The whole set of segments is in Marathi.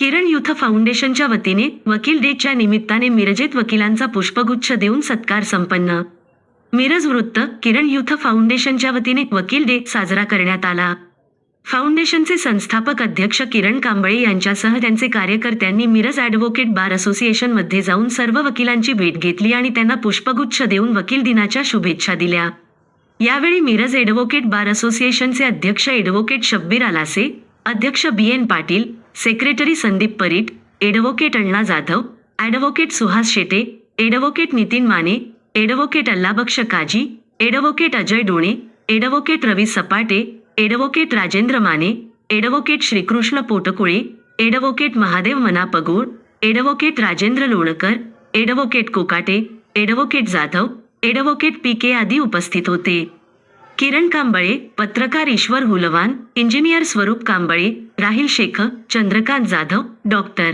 किरण युथ फाउंडेशनच्या वतीने वकील डेच्या निमित्ताने मिरजेत वकिलांचा पुष्पगुच्छ देऊन सत्कार संपन्न. मिरज वृत्त किरण युथ फाउंडेशनच्या वतीने वकील डे साजरा करण्यात आला. फाउंडेशनचे संस्थापक अध्यक्ष किरण कांबळे यांच्यासह त्यांचे कार्यकर्त्यांनी मिरज ॲडव्होकेट बार असोसिएशनमध्ये जाऊन सर्व वकिलांची भेट घेतली आणि त्यांना पुष्पगुच्छ देऊन वकील दिनाच्या शुभेच्छा दिल्या. यावेळी मिरज ॲडव्होकेट बार असोसिएशनचे अध्यक्ष एडव्होकेट शब्बीर आलासे अध्यक्ष B N Patil secretary Sandeep Parit advocate Anna Jadhav advocate Suhas Shete advocate Nitin Mane advocate Allabaksh Kazi advocate Ajay Done advocate Ravi Sapate advocate Rajendra Mane advocate Shrikrishna Potkule advocate Mahadev Manapgul advocate Rajendra Lonkar advocate Kokate advocate Jadhav advocate P K आदी उपस्थित होते. किरण कांबळे पत्रकार ईश्वर हुलवान इंजिनियर स्वरूप कांबळे राहिल शेख चंद्रकांत जाधव डॉक्टर.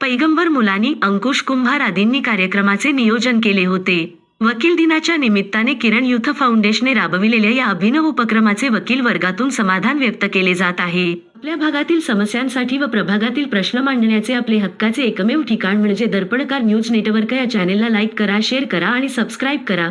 पैगंबर मुलानी अंकुश कुंभार आदींनी कार्यक्रमाचे नियोजन केले होते. वकील दिनाच्या निमित्ताने किरण युथ फाउंडेशनने राबविलेल्या या अभिनव उपक्रमाचे वकील वर्गातून समाधान व्यक्त केले जात आहे. आपल्या भागातील समस्यांसाठी व प्रभागातील प्रश्न मांडण्याचे आपले हक्काचे एकमेव ठिकाण म्हणजे दर्पणकार न्यूज नेटवर्क या चॅनेलला लाईक करा शेअर करा आणि सबस्क्राईब करा.